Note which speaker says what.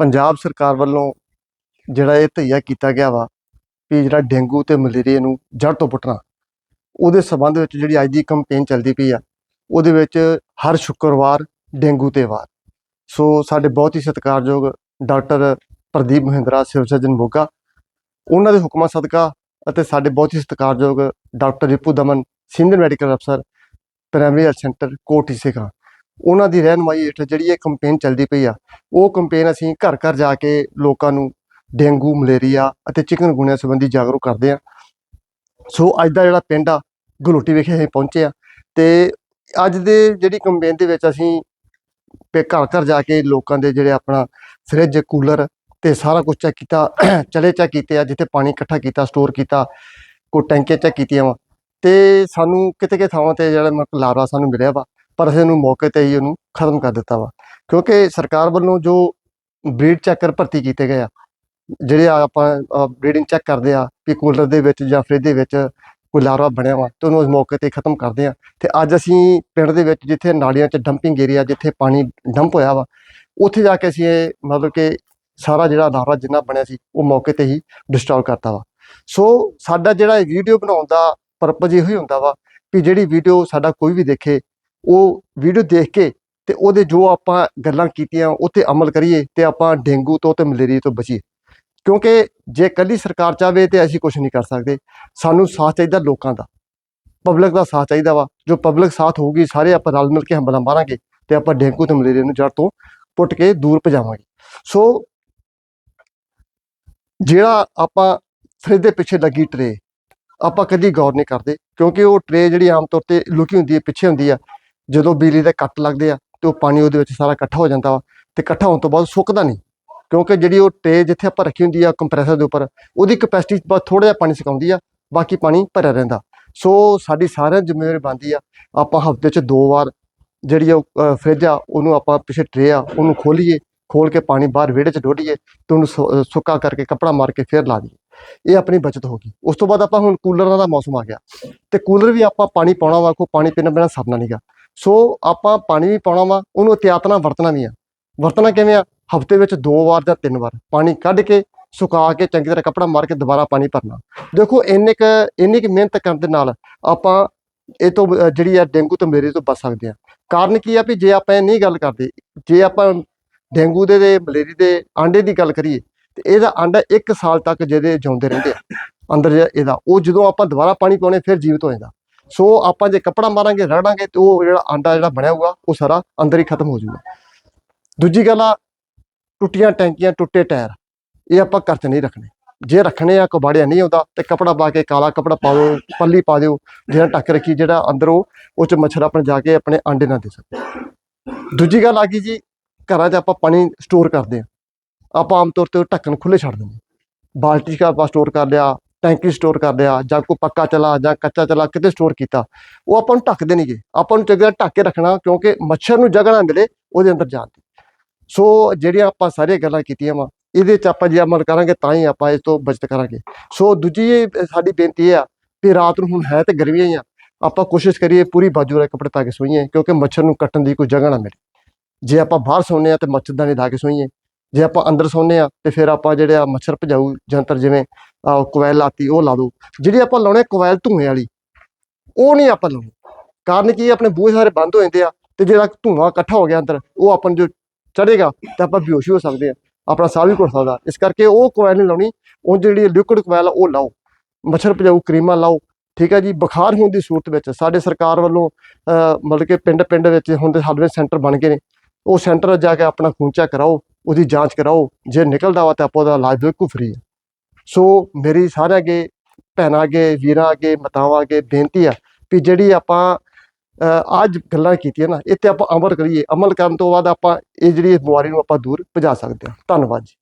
Speaker 1: ਪੰਜਾਬ ਸਰਕਾਰ ਵੱਲੋਂ ਜਿਹੜਾ ਇਹ ਧਈਆ ਕੀਤਾ ਗਿਆ ਵਾ ਵੀ ਜਿਹੜਾ ਡੇਂਗੂ ਤੇ ਮਲੇਰੀਆ ਨੂੰ ਜੜ ਤੋਂ ਪੁੱਟਣਾ, ਉਹਦੇ ਸਬੰਧ ਵਿੱਚ ਜਿਹੜੀ ਅੱਜ ਦੀ ਕੈਂਪੇਨ ਚੱਲਦੀ ਪਈ ਆ, ਉਹਦੇ ਵਿੱਚ ਹਰ ਸ਼ੁੱਕਰਵਾਰ ਡੇਂਗੂ ਤੇ ਵਾਰ। ਸੋ ਸਾਡੇ ਬਹੁਤ ਹੀ ਸਤਿਕਾਰਯੋਗ doctor Pradeep Mahindra, civil surgeon Moga, ਉਹਨਾਂ ਦੇ ਹੁਕਮਾਂ ਸਦਕਾ ਅਤੇ ਸਾਡੇ ਬਹੁਤ ਹੀ ਸਤਿਕਾਰਯੋਗ doctor Ripu Daman, senior medical ਅਫਸਰ ਪ੍ਰਾਇਮਰੀ ਹੈਲਥ ਸੈਂਟਰ ਕੋਟੀ ਸਿਖਾ ਉਹਨਾਂ ਦੀ ਰਹਿਨਮਾਈ ਹੇਠ ਜਿਹੜੀ ਇਹ ਕੈਂਪੇਨ ਚੱਲਦੀ ਪਈ ਆ, ਉਹ ਕੈਂਪੇਨ ਅਸੀਂ ਘਰ ਘਰ ਜਾ ਕੇ ਲੋਕਾਂ ਨੂੰ ਡੇਂਗੂ, ਮਲੇਰੀਆ ਅਤੇ ਚਿਕਨਗੁਨਿਆ ਸੰਬੰਧੀ ਜਾਗਰੂਕ ਕਰਦੇ ਆ। ਸੋ ਅੱਜ ਦਾ ਜਿਹੜਾ ਪਿੰਡ ਆ, ਗਲੋਟੀ ਵਿਖੇ ਅਸੀਂ ਪਹੁੰਚੇ ਆ ਤੇ ਅੱਜ ਦੇ ਜਿਹੜੀ ਕੈਂਪੇਨ ਦੇ ਵਿੱਚ ਅਸੀਂ ਤੇ ਘਰ ਘਰ ਜਾ ਕੇ ਲੋਕਾਂ ਦੇ ਜਿਹੜੇ ਆਪਣਾ ਫ੍ਰਿਜ ਕੂਲਰ ਤੇ ਸਾਰਾ ਕੁਝ ਚੈੱਕ ਕੀਤਾ, ਚਲੇ ਚੈੱਕ ਕੀਤੇ ਆ, ਜਿੱਥੇ ਪਾਣੀ ਇਕੱਠਾ ਕੀਤਾ ਸਟੋਰ ਕੀਤਾ ਕੋ ਟੈਂਕੇ ਚੈੱਕ ਕੀਤੀਆਂ ਵਾ ਤੇ ਸਾਨੂੰ ਕਿਤੇ ਕਿਤੇ ਥਾਵਾਂ ਤੇ ਜਿਹੜਾ ਮਤਲਬ ਲਾਰਾ ਸਾਨੂੰ ਮਿਲਿਆ ਵਾ। ਪਰ ਅਸੀਂ ਉਹਨੂੰ ਮੌਕੇ ਤੇ ਹੀ ਉਹਨੂੰ ਖਤਮ ਕਰ ਦਿੱਤਾ ਵਾ। ਕਿਉਂਕਿ ਸਰਕਾਰ ਵੱਲੋਂ ਜੋ ਬਰੀਡ ਚੈੱਕਰ ਭਰਤੀ ਕੀਤੇ ਗਏ ਆ, ਜਿਹੜੇ ਆਪਾਂ ਬਰੀਡਿੰਗ ਚੈੱਕ ਕਰਦੇ ਆ ਕਿ ਕੂਲਰ ਦੇ ਵਿੱਚ ਜਾਂ ਫ੍ਰਿਜ ਦੇ ਵਿੱਚ ਕੋਈ ਲਾਰਵਾ ਬਣਿਆ ਵਾ ਤੇ ਉਹਨੂੰ ਉਸ ਮੌਕੇ ਤੇ ਖਤਮ ਕਰਦੇ ਆ। ਤੇ ਅੱਜ ਅਸੀਂ ਪਿੰਡ ਦੇ ਵਿੱਚ ਜਿੱਥੇ ਨਾਲੀਆਂ 'ਚ ਡੰਪਿੰਗ ਏਰੀਆ ਜਿੱਥੇ ਪਾਣੀ ਡੰਪ ਹੋਇਆ ਵਾ, ਉੱਥੇ ਜਾ ਕੇ ਅਸੀਂ ਇਹ ਮਤਲਬ ਕਿ ਸਾਰਾ ਜਿਹੜਾ ਲਾਰਾ ਜਿੰਨਾ ਬਣਿਆ ਸੀ, ਉਹ ਮੌਕੇ ਤੇ ਹੀ ਡਿਸਟਰੋਏ ਕਰਤਾ ਵਾ। ਸੋ ਸਾਡਾ ਜਿਹੜਾ ਵੀਡੀਓ ਬਣਾਉਣ ਦਾ ਪਰਪਸ ਇਹੋ ਹੀ ਹੁੰਦਾ ਵਾ ਕਿ ਜਿਹੜੀ ਵੀਡੀਓ ਸਾਡਾ ਕੋਈ ਵੀ ਦੇਖੇ ਉਹ ਵੀਡੀਓ ਦੇਖ ਕੇ ਤੇ ਉਹਦੇ ਜੋ ਆਪਾਂ ਗੱਲਾਂ ਕੀਤੀਆਂ ਉੱਤੇ ਅਮਲ ਕਰੀਏ ਤੇ ਆਪਾਂ ਡੇਂਗੂ ਤੋਂ ਤੇ ਮਲੇਰੀਆ ਤੋਂ ਬਚੀਏ। ਕਿਉਂਕਿ ਜੇ ਕੱਲੀ ਸਰਕਾਰ ਚਾਵੇ ਤੇ ਅਸੀਂ ਕੁਝ ਨਹੀਂ ਕਰ ਸਕਦੇ। ਸਾਨੂੰ ਸਾਥ ਚਾਹੀਦਾ ਲੋਕਾਂ ਦਾ। ਪਬਲਿਕ ਦਾ ਸਾਥ ਚਾਹੀਦਾ ਵਾ। ਜੋ ਪਬਲਿਕ ਸਾਥ ਹੋਊਗੀ, ਸਾਰੇ ਆਪਾਂ ਰਲ ਮਿਲ ਕੇ ਹਮਲਾ ਮਾਰਾਂਗੇ ਤੇ ਆਪਾਂ ਡੇਂਗੂ ਤੇ ਮਲੇਰੀਆ ਨੂੰ ਜੜ ਤੋਂ ਪੁੱਟ ਕੇ ਦੂਰ ਭਜਾਵਾਂਗੇ। ਸੋ ਜਿਹੜਾ ਆਪਾਂ ਫਰਿੱਜ ਦੇ ਪਿੱਛੇ ਲੱਗੀ ਟਰੇ ਆਪਾਂ ਕਦੀ ਗੌਰ ਨਹੀਂ ਕਰਦੇ। ਕਿਉਂਕਿ ਉਹ ਟਰੇ ਜਿਹੜੀ ਆਮ ਤੌਰ ਤੇ ਲੁਕੀ ਹੁੰਦੀ ਹੈ, ਪਿੱਛੇ ਹੁੰਦੀ ਆ ਜਦੋਂ ਬਿਜਲੀ ਦੇ ਕੱਟ ਲੱਗਦੇ ਆ ਤੇ ਉਹ ਪਾਣੀ ਉਹਦੇ ਵਿੱਚ ਸਾਰਾ ਇਕੱਠਾ ਹੋ ਜਾਂਦਾ ਵਾ ਤੇ ਇਕੱਠਾ ਹੋਣ ਤੋਂ ਬਾਅਦ ਸੁੱਕਦਾ ਨਹੀਂ ਕਿਉਂਕਿ ਜਿਹੜੀ ਉਹ ਟਰੇ ਜਿੱਥੇ ਆਪਾਂ ਰੱਖੀ ਹੁੰਦੀ ਆ ਕੰਪਰੈਸਰ ਦੇ ਉੱਪਰ ਉਹਦੀ ਕਪੈਸਿਟੀ ਬਸ ਥੋੜਾ ਜਿਹਾ ਪਾਣੀ ਸੁਕਾਉਂਦੀ ਆ ਬਾਕੀ ਪਾਣੀ ਭਰਿਆ ਰਹਿੰਦਾ। ਸੋ ਸਾਡੀ ਸਾਰਿਆਂ ਦੀ ਜ਼ਿੰਮੇਵਾਰੀ ਬਣਦੀ ਆ ਆਪਾਂ ਹਫ਼ਤੇ 'ਚ ਦੋ ਵਾਰ ਜਿਹੜੀ ਉਹ ਅ, ਫਰਿੱਜ ਆ ਉਹਨੂੰ ਆਪਾਂ ਪਿੱਛੇ ਟਰੇ ਆ ਉਹਨੂੰ ਖੋਲੀਏ ਖੋਲ ਕੇ ਪਾਣੀ ਬਾਹਰ ਵਿਹੜੇ 'ਚ ਡੋਡੀਏ ਤੇ ਉਹਨੂੰ ਸੁ- ਸੁੱਕਾ ਕਰਕੇ ਕੱਪੜਾ ਮਾਰ ਕੇ ਫੇਰ ਲਾ ਦਈਏ। ਇਹ ਆਪਣੀ ਬਚਤ ਹੋ ਗਈ। ਉਸ ਤੋਂ ਬਾਅਦ ਆਪਾਂ ਹੁਣ ਕੂਲਰਾਂ ਦਾ ਮੌਸਮ ਆ ਗਿਆ। ਤੇ ਕੂਲਰ ਵੀ ਆਪਾਂ ਪਾਣੀ ਪਾਉਣਾ ਵਾ ਕੋ ਪਾਣੀ ਪੀਣਾ ਬਿਨਾਂ ਸਰਨਾ ਨਹੀਂਗਾ ਸੋ ਆਪਾਂ ਪਾਣੀ ਵੀ ਪਾਉਣਾ ਵਾ, ਉਹਨੂੰ ਇhtiyਾਤ ਨਾਲ ਵਰਤਣਾ ਵੀ ਆ। ਵਰਤਣਾ ਕਿਵੇਂ ਆ? ਹਫ਼ਤੇ ਵਿੱਚ ਦੋ ਵਾਰ ਜਾਂ ਤਿੰਨ ਵਾਰ ਪਾਣੀ ਕੱਢ ਕੇ, ਸੁਕਾ ਕੇ, ਚੰਗੀ ਤਰ੍ਹਾਂ ਕੱਪੜਾ ਮਾਰ ਕੇ ਦੁਬਾਰਾ ਪਾਣੀ ਭਰਨਾ। ਦੇਖੋ, ਇੰਨੇ ਕ, ਇੰਨੀ ਕੁ ਮਿਹਨਤ ਕਰਨ ਦੇ ਨਾਲ ਆਪਾਂ ਇਹ ਤੋਂ ਜਿਹੜੀ ਆ ਡੇਂਗੂ ਤੋਂ ਮੇਰੇ ਤੋਂ ਬਚ ਸਕਦੇ ਆ। ਕਾਰਨ ਕੀ ਆ ਵੀ ਜੇ ਆਪਾਂ ਇਹ ਨਹੀਂ ਗੱਲ ਕਰਦੇ, ਜੇ ਆਪਾਂ ਡੇਂਗੂ ਦੇ ਤੇ ਮਲੇਰੀ ਦੇ ਆਂਡੇ ਦੀ ਗੱਲ ਕਰੀਏ, ਤੇ ਇਹਦਾ ਆਂਡਾ 1 ਸਾਲ ਤੱਕ ਜਿਹਦੇ ਜਿਉਂਦੇ ਰਹਿੰਦੇ ਆ, ਅੰਦਰ ਜਿਹੜਾ ਇਹਦਾ, ਉਹ ਜਦੋਂ ਆਪਾਂ ਦੁਬਾਰਾ ਪਾਣੀ ਪਾਉਣੇ ਫਿਰ ਜੀਵਤ ਹੋ ਜਾਂਦਾ। ਸੋ ਆਪਾਂ ਜੇ ਕੱਪੜਾ ਮਾਰਾਂਗੇ ਰੜਾਂਗੇ ਤੇ ਉਹ ਜਿਹੜਾ ਆਂਡਾ ਜਿਹੜਾ ਬਣਿਆ ਹੋਊਗਾ, ਉਹ ਸਾਰਾ ਅੰਦਰ ਹੀ ਖਤਮ ਹੋ ਜਾਊਗਾ। ਦੂਜੀ ਗੱਲ ਆ, ਟੁੱਟੀਆਂ ਟੈਂਕੀਆਂ, ਟੁੱਟੇ ਟਾਇਰ, ਇਹ ਆਪਾਂ ਘਰ 'ਚ ਨਹੀਂ ਰੱਖਣੇ। ਜੇ ਰੱਖਣੇ ਆ, ਕਬਾੜਿਆ ਨਹੀਂ ਆਉਂਦਾ, ਤੇ ਕਪੜਾ ਪਾ ਕੇ ਕਾਲਾ ਕਪੜਾ ਪਾ ਦਿਓ, ਪੱਲੀ ਪਾ ਦਿਓ, ਜਿਹੜਾ ਢੱਕ ਰੱਖੀ, ਜਿਹੜਾ ਅੰਦਰੋਂ ਉਹ ਚ ਮੱਛਰ ਆਪਣੇ ਜਾ ਕੇ ਆਪਣੇ ਆਂਡੇ ਨਾ ਦੇ ਸਕੇ ਦੂਜੀ ਗੱਲ ਆ ਗਈ ਜੀ, ਘਰਾਂ 'ਚ ਆਪਾਂ ਪਾਣੀ ਸਟੋਰ ਕਰਦੇ ਆ। ਆਪਾਂ ਆਮ ਤੌਰ ਤੇ ਢੱਕਣ ਖੁੱਲੇ ਛੱਡ ਦਿੰਦੇ ਹਾਂ। ਬਾਲਟੀ 'ਚ ਆਪਾਂ ਸਟੋਰ ਕਰ ਲਿਆ ਟੈਂਕੀ ਸਟੋਰ ਕਰ ਲਿਆ ਜਾਂ ਕੋਈ ਪੱਕਾ ਚਲਾ ਜਾਂ ਕੱਚਾ ਚਲਾ ਕਿਤੇ ਸਟੋਰ ਕੀਤਾ, ਉਹ ਆਪਾਂ ਨੂੰ ਢੱਕਦੇ ਨਹੀਂਗੇ ਆਪਾਂ ਨੂੰ ਚੰਗੀ ਢੱਕ ਕੇ ਰੱਖਣਾ ਕਿਉਂਕਿ ਮੱਛਰ ਨੂੰ ਜਗ੍ਹਾ ਨਾ ਮਿਲੇ ਉਹਦੇ ਅੰਦਰ ਜਾਣ ਦੀ। ਸੋ ਜਿਹੜੀਆਂ ਆਪਾਂ ਸਾਰੀਆਂ ਗੱਲਾਂ ਕੀਤੀਆਂ ਵਾ, ਇਹਦੇ 'ਚ ਆਪਾਂ ਜੇ ਅਮਲ ਕਰਾਂਗੇ ਤਾਂ ਹੀ ਆਪਾਂ ਇਸ ਤੋਂ ਬਚਤ ਕਰਾਂਗੇ। ਸੋ ਦੂਜੀ ਸਾਡੀ ਬੇਨਤੀ ਇਹ ਆ ਵੀ ਰਾਤ ਨੂੰ ਹੁਣ ਹੈ ਤੇ ਗਰਮੀਆਂ ਹੀ ਆ, ਆਪਾਂ ਕੋਸ਼ਿਸ਼ ਕਰੀਏ ਪੂਰੀ ਬਾਜੂ ਵਾਲੇ ਕੱਪੜੇ ਪਾ ਕੇ ਸੋਈਏ ਕਿਉਂਕਿ ਮੱਛਰ ਨੂੰ ਕੱਟਣ ਦੀ ਕੋਈ ਜਗ੍ਹਾ ਨਾ ਮਿਲੇ। ਜੇ ਆਪਾਂ ਬਾਹਰ ਸੌਂਦੇ ਆ ਤੇ ਮੱਛਰਦਾਨੀ ਲਾ ਕੇ ਸੋਈਏ ਜੇ ਆਪਾਂ ਅੰਦਰ ਸੌਂਦੇ ਆ ਤੇ ਫਿਰ ਆਪਾਂ ਜਿਹੜੇ ਆ ਮੱਛਰ ਭਜਾਊ ਜੰਤਰ ਜਿਵੇਂ ਆਹ ਕੋਇਲ ਲਾਤੀ ਉਹ ਲਾ ਦੋ। ਜਿਹੜੀ ਆਪਾਂ ਲਾਉਣੇ ਕੋਇਲ ਧੂਏ ਵਾਲੀ, ਉਹ ਨਹੀਂ ਆਪਾਂ ਲਾਉਣੀ। ਕਾਰਨ ਕੀ ਆਪਣੇ ਬੂਹੇ ਸਾਰੇ ਬੰਦ ਹੋ ਜਾਂਦੇ ਆ ਤੇ ਜਿਹੜਾ ਧੂਆਂ ਇਕੱਠਾ ਹੋ ਗਿਆ ਅੰਦਰ, ਉਹ ਆਪਾਂ ਨੂੰ ਜੋ ਚੜੇਗਾ ਤੇ ਆਪਾਂ ਬੇਹੋਸ਼ ਵੀ ਹੋ ਸਕਦੇ ਆ। ਆਪਣਾ ਸਾਹ ਵੀ ਘੁੱਟ ਸਕਦਾ। ਇਸ ਕਰਕੇ ਉਹ ਕੋਇਲ ਨਹੀਂ ਲਾਉਣੀ, ਉਹ ਜਿਹੜੀ ਲਿਕੁਇਡ ਕੋਇਲ ਆ, ਉਹ ਲਾਓ। ਮੱਛਰ ਭਜਾਊ, ਕਰੀਮਾਂ ਲਾਓ। ਠੀਕ ਹੈ ਜੀ, ਬੁਖਾਰ ਹੋਣ ਦੀ ਸੂਰਤ ਵਿੱਚ ਸਾਡੇ ਸਰਕਾਰ ਵੱਲੋਂ ਮਤਲਬ ਕਿ ਪਿੰਡ ਪਿੰਡ ਵਿੱਚ ਹੁਣ ਤੇ ਹਲਵੇ ਸੈਂਟਰ ਬਣ ਗਏ ਨੇ। ਉਹ ਸੈਂਟਰ ਜਾ ਕੇ ਆਪਣਾ ਖੂਨ ਚੈੱਕ ਕਰਾਓ। ਉਹਦੀ ਜਾਂਚ ਕਰਾਓ ਜੇ ਨਿਕਲਦਾ ਵਾ ਤਾਂ ਆਪਾਂ ਉਹਦਾ ਇਲਾਜ ਬਿਲਕੁਲ ਫ੍ਰੀ ਹੈ ਸੋ ਮੇਰੀ ਸਾਰਿਆਂ ਅੱਗੇ ਭੈਣਾਂ ਅੱਗੇ ਵੀਰਾਂ ਅੱਗੇ ਮਾਤਾਵਾਂ ਅੱਗੇ ਬੇਨਤੀ ਆ ਵੀ ਜਿਹੜੀ ਆਪਾਂ ਅਹ, ਅੱਜ ਗੱਲਾਂ ਕੀਤੀਆਂ ਨਾ ਇਹ ਤੇ ਆਪਾਂ ਅਮਲ ਕਰੀਏ। ਅਮਲ ਕਰਨ ਤੋਂ ਬਾਅਦ ਆਪਾਂ ਇਹ ਜਿਹੜੀ ਬਿਮਾਰੀ ਨੂੰ ਆਪਾਂ ਦੂਰ ਭਜਾ ਸਕਦੇ ਹਾਂ। ਧੰਨਵਾਦ ਜੀ।